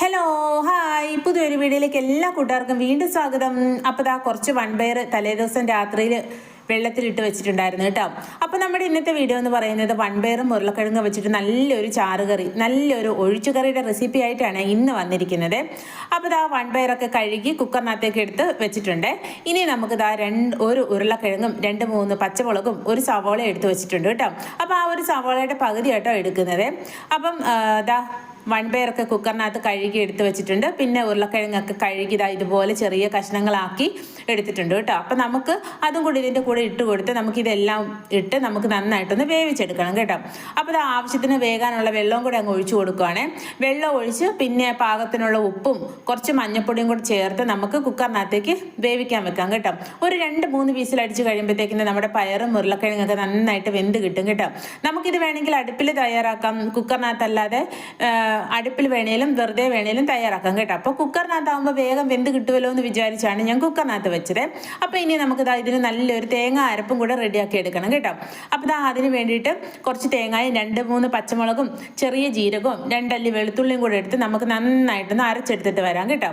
Hello hi പുതിയൊരു വീഡിയോയിലേക്ക് എല്ലാ കൂട്ടുകാർക്കും വീണ്ടും സ്വാഗതം. അപ്പോൾ ദാ കുറച്ച് വൺപയർ തലേദിവസം രാത്രിയിൽ വെള്ളത്തിലിട്ട് വെച്ചിട്ടുണ്ടായിരുന്നു കേട്ടോ. അപ്പോൾ നമ്മുടെ ഇന്നത്തെ വീഡിയോ എന്ന് പറയുന്നത് വൺപയറും ഉരുളക്കിഴങ്ങ് വെച്ചിട്ട് നല്ലൊരു ചാറുകറി നല്ലൊരു ഒഴിച്ചുകറിയുടെ റെസിപ്പി ആയിട്ടാണ് ഇന്ന് വന്നിരിക്കുന്നത്. അപ്പോൾ ദാ വൺപയറൊക്കെ കഴുകി കുക്കറിനകത്തേക്ക് എടുത്ത് വെച്ചിട്ടുണ്ട്. ഇനി നമുക്ക് ദാ രണ്ട് ഒരു ഉരുളക്കിഴങ്ങും രണ്ട് മൂന്ന് പച്ചമുളകും ഒരു സവോള എടുത്ത് വെച്ചിട്ടുണ്ട് കേട്ടോ. അപ്പോൾ ആ ഒരു സവോളയുടെ പകുതി കേട്ടോ എടുക്കുന്നത്. അപ്പം ഇതാ വൺപയറൊക്കെ കുക്കറിനകത്ത് കഴുകി എടുത്ത് വെച്ചിട്ടുണ്ട്. പിന്നെ ഉരുളക്കിഴങ്ങൊക്കെ കഴുകി ഇതാ ഇതുപോലെ ചെറിയ കഷ്ണങ്ങളാക്കി എടുത്തിട്ടുണ്ട് കേട്ടോ. അപ്പം നമുക്ക് അതും കൂടി ഇതിന്റെ കൂടെ ഇട്ട് കൊടുത്ത് നമുക്കിതെല്ലാം ഇട്ട് നമുക്ക് നന്നായിട്ടൊന്ന് വേവിച്ചെടുക്കണം കേട്ടോ. അപ്പോൾ ഇത് ആവശ്യത്തിന് വേകാനുള്ള വെള്ളവും കൂടി അങ്ങ് ഒഴിച്ചു കൊടുക്കുവാണേ. വെള്ളം ഒഴിച്ച് പിന്നെ പാകത്തിനുള്ള ഉപ്പും കുറച്ച് മഞ്ഞപ്പൊടിയും കൂടി ചേർത്ത് നമുക്ക് കുക്കറിനകത്തേക്ക് വേവിക്കാൻ വെക്കാം കേട്ടോ. ഒരു രണ്ട് മൂന്ന് വീസിൽ അടിച്ച് കഴിയുമ്പോഴത്തേക്കിന് നമ്മുടെ പയറും ഉരുളക്കിഴങ്ങൊക്കെ നന്നായിട്ട് വെന്ത് കിട്ടും കേട്ടോ. നമുക്കിത് വേണമെങ്കിൽ അടുപ്പിൽ തയ്യാറാക്കാം. കുക്കറിനകത്തല്ലാതെ അടുപ്പിൽ വേണേലും വെറുതെ വേണേലും തയ്യാറാക്കാം കേട്ടോ. അപ്പോൾ കുക്കറിനകത്താകുമ്പോൾ വേഗം വെന്ത് കിട്ടുമല്ലോ എന്ന് വിചാരിച്ചാണ് ഞാൻ കുക്കറിനകത്ത് വെച്ചത്. അപ്പോൾ ഇനി നമുക്ക് ഇതിന് നല്ലൊരു തേങ്ങ അരപ്പും കൂടെ റെഡിയാക്കി എടുക്കണം കേട്ടോ. അപ്പോൾ ഇതാ അതിന് വേണ്ടിയിട്ട് കുറച്ച് തേങ്ങയും രണ്ട് മൂന്ന് പച്ചമുളകും ചെറിയ ജീരകവും രണ്ടല്ലി വെളുത്തുള്ളിയും കൂടെ എടുത്ത് നമുക്ക് നന്നായിട്ടൊന്ന് അരച്ചെടുത്തിട്ട് വരാം കേട്ടോ.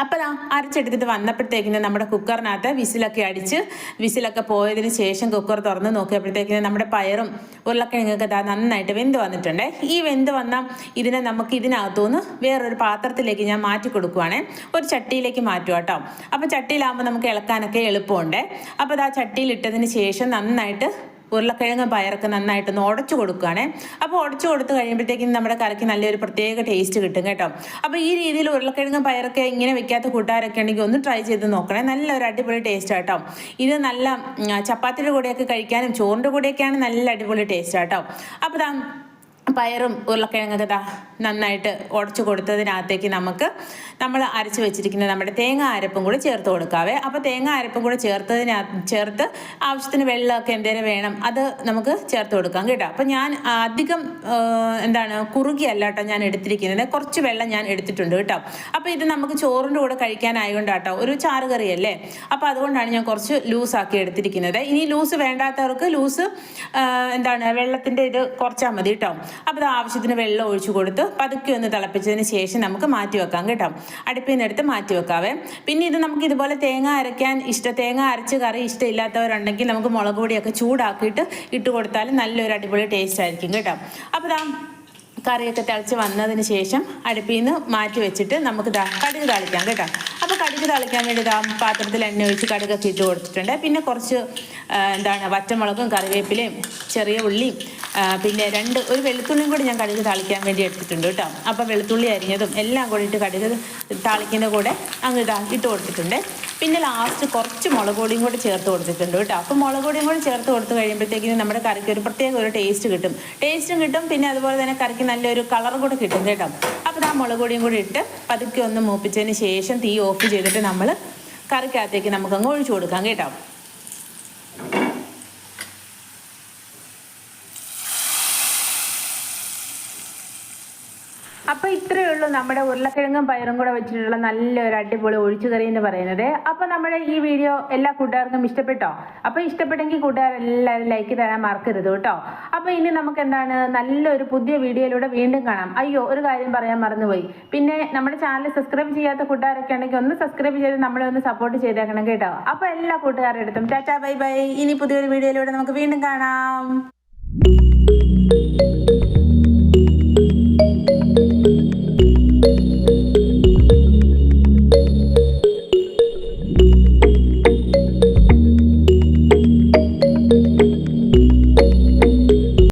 അപ്പോൾ ആ അരച്ചെടുത്തിട്ട് വന്നപ്പോഴത്തേക്കിന് നമ്മുടെ കുക്കറിനകത്ത് വിസിലൊക്കെ അടിച്ച് വിസിലൊക്കെ പോയതിന് ശേഷം കുക്കർ തുറന്ന് നോക്കിയപ്പോഴത്തേക്കിന് നമ്മുടെ പയറും ഉരുളക്കിഴങ്ങൊക്കെ ദാ നന്നായിട്ട് വെന്ത് വന്നിട്ടുണ്ട്. ഈ വെന്ത് വന്ന ഇതിനെ നമുക്ക് ഇതിനകത്തുനിന്ന് വേറൊരു പാത്രത്തിലേക്ക് ഞാൻ മാറ്റി കൊടുക്കുവാണേ. ഒരു ചട്ടിയിലേക്ക് മാറ്റുക കേട്ടോ അപ്പോൾ ചട്ടിയിലാകുമ്പോൾ നമുക്ക് ഇളക്കാനൊക്കെ എളുപ്പമുണ്ട്. അപ്പോൾ അത് ആ ചട്ടിയിൽ ഇട്ടതിന് ശേഷം നന്നായിട്ട് ഉരുളക്കിഴങ്ങ് പയറൊക്കെ നന്നായിട്ടൊന്ന് ഉടച്ചു കൊടുക്കുകയാണേ അപ്പോൾ ഉടച്ചു കൊടുത്ത് കഴിയുമ്പോഴത്തേക്കും നമ്മുടെ കറിക്ക് നല്ലൊരു പ്രത്യേക ടേസ്റ്റ് കിട്ടും കേട്ടോ. അപ്പോൾ ഈ രീതിയിൽ ഉരുളക്കിഴങ്ങ് പയറൊക്കെ ഇങ്ങനെ വെക്കാത്ത കൂട്ടുകാരൊക്കെ ഉണ്ടെങ്കിൽ ഒന്ന് ട്രൈ ചെയ്ത് നോക്കണേ. നല്ലൊരു അടിപൊളി ടേസ്റ്റ് ആട്ടോ ഇത് നല്ല ചപ്പാത്തിയുടെ കൂടെയൊക്കെ കഴിക്കാനും ചോറിന്റെ കൂടെയൊക്കെയാണ് നല്ല അടിപൊളി ടേസ്റ്റ് ആട്ടോ അപ്പോൾ പയറും ഉരുളക്കിഴങ്ങൊക്കെ ഇതാ നന്നായിട്ട് ഉടച്ചു കൊടുത്തതിനകത്തേക്ക് നമുക്ക് നമ്മൾ അരച്ച് വെച്ചിരിക്കുന്ന നമ്മുടെ തേങ്ങ അരപ്പും കൂടി ചേർത്ത് കൊടുക്കാവേ. അപ്പോൾ തേങ്ങ അരപ്പും കൂടി ചേർത്തതിന ചേർത്ത് ആവശ്യത്തിന് വെള്ളമൊക്കെ എന്തേലും വേണം അത് നമുക്ക് ചേർത്ത് കൊടുക്കാം കേട്ടോ. അപ്പോൾ ഞാൻ അധികം എന്താണ് കുറുകിയല്ല കേട്ടോ ഞാൻ എടുത്തിരിക്കുന്നത്. കുറച്ച് വെള്ളം ഞാൻ എടുത്തിട്ടുണ്ട് കേട്ടോ. അപ്പോൾ ഇത് നമുക്ക് ചോറിന്റെ കൂടെ കഴിക്കാനായതുകൊണ്ട് കേട്ടോ ഒരു ചാറ് കറിയല്ലേ? അപ്പോൾ അതുകൊണ്ടാണ് ഞാൻ കുറച്ച് ലൂസാക്കി എടുത്തിരിക്കുന്നത്. ഇനി ലൂസ് വേണ്ടാത്തവർക്ക് ലൂസ് എന്താണ് വെള്ളത്തിന്റെ ഇത് കുറച്ചാൽ മതി കേട്ടോ. അപ്പോൾ ഇത് ആവശ്യത്തിന് വെള്ളം ഒഴിച്ചു കൊടുത്ത് പതുക്കെ ഒന്ന് തിളപ്പിച്ചതിന് ശേഷം നമുക്ക് മാറ്റി വെക്കാം കേട്ടോ. അടുപ്പിൽ നിന്ന് എടുത്ത് മാറ്റി വെക്കാവേ. പിന്നെ ഇത് നമുക്ക് ഇതുപോലെ തേങ്ങ അരയ്ക്കാൻ ഇഷ്ട തേങ്ങ അരച്ച് കറി ഇഷ്ടമില്ലാത്തവരുണ്ടെങ്കിൽ നമുക്ക് മുളക് പൊടിയൊക്കെ ചൂടാക്കിയിട്ട് ഇട്ട് കൊടുത്താൽ നല്ലൊരു അടിപൊളി ടേസ്റ്റ് ആയിരിക്കും കേട്ടോ. അപ്പോൾ ദാ കറിയൊക്കെ തിളച്ച് വന്നതിന് ശേഷം അടുപ്പിൽ നിന്ന് മാറ്റി വെച്ചിട്ട് നമുക്ക് കടുക് തളിക്കാം കേട്ടോ. അപ്പോൾ കടുക് തളിക്കാൻ വേണ്ടി ദാ പാത്രത്തിൽ എണ്ണ ഒഴിച്ച് കടുകൊക്കെ ഇട്ട് കൊടുത്തിട്ടുണ്ട്. പിന്നെ കുറച്ച് എന്താണ് വറ്റമുളകും കറിവേപ്പിലയും ചെറിയ ഉള്ളിയും പിന്നെ രണ്ട് ഒരു വെളുത്തുള്ളിയും കൂടി ഞാൻ കടുക് താളിക്കാൻ വേണ്ടി എടുത്തിട്ടുണ്ട് കേട്ടോ. അപ്പോൾ വെളുത്തുള്ളി അരിഞ്ഞതും എല്ലാം കൂടി ഇട്ട് കടുക് താളിക്കുന്ന കൂടെ അങ്ങ് ഇതാ ഇട്ട് കൊടുത്തിട്ടുണ്ട്. പിന്നെ ലാസ്റ്റ് കുറച്ച് മുളക് പൊടിയും കൂടി ചേർത്ത് കൊടുത്തിട്ടുണ്ട് കേട്ടോ. അപ്പോൾ മുളക് പൊടിയും കൂടി ചേർത്ത് കൊടുത്ത് കഴിയുമ്പോഴത്തേക്കിനും നമ്മുടെ കറിക്ക് ഒരു പ്രത്യേക ഒരു ടേസ്റ്റ് കിട്ടും. ടേസ്റ്റും കിട്ടും പിന്നെ അതുപോലെ തന്നെ കറിക്ക് നല്ലൊരു കളറും കൂടെ കിട്ടും കേട്ടോ. അപ്പോൾ ആ മുളക് പൊടിയും കൂടി ഇട്ട് പതുക്കെ ഒന്ന് മൂപ്പിച്ചതിന് ശേഷം തീ ഓഫ് ചെയ്തിട്ട് നമ്മൾ കറിക്കകത്തേക്ക് നമുക്കങ്ങ് ഒഴിച്ചു കൊടുക്കാം കേട്ടോ. അപ്പൊ ഇത്രയേ ഉള്ളൂ നമ്മുടെ ഉരുളക്കിഴങ്ങും പയറും കൂടെ വെച്ചിട്ടുള്ള നല്ലൊരു അടിപൊളി ഒഴിച്ചുകറി എന്ന് പറയുന്നത്. അപ്പൊ നമ്മുടെ ഈ വീഡിയോ എല്ലാ കൂട്ടുകാർക്കും ഇഷ്ടപ്പെട്ടോ? അപ്പൊ ഇഷ്ടപ്പെട്ടെങ്കിൽ കൂട്ടുകാരെല്ലാവരും ലൈക്ക് തരാൻ മറക്കരുത് കേട്ടോ. അപ്പൊ ഇനി നമുക്ക് എന്താണ് നല്ലൊരു പുതിയ വീഡിയോയിലൂടെ വീണ്ടും കാണാം. അയ്യോ ഒരു കാര്യം പറയാൻ മറന്നുപോയി. പിന്നെ നമ്മുടെ ചാനൽ സബ്സ്ക്രൈബ് ചെയ്യാത്ത കൂട്ടുകാരൊക്കെ ഉണ്ടെങ്കിൽ ഒന്ന് സബ്സ്ക്രൈബ് ചെയ്ത് നമ്മളെ ഒന്ന് സപ്പോർട്ട് ചെയ്തേക്കണം കേട്ടോ. അപ്പൊ എല്ലാ കൂട്ടുകാരുടെ അടുത്തും. Tata bye bye. ഇനി പുതിയൊരു വീഡിയോയിലൂടെ നമുക്ക് വീണ്ടും കാണാം.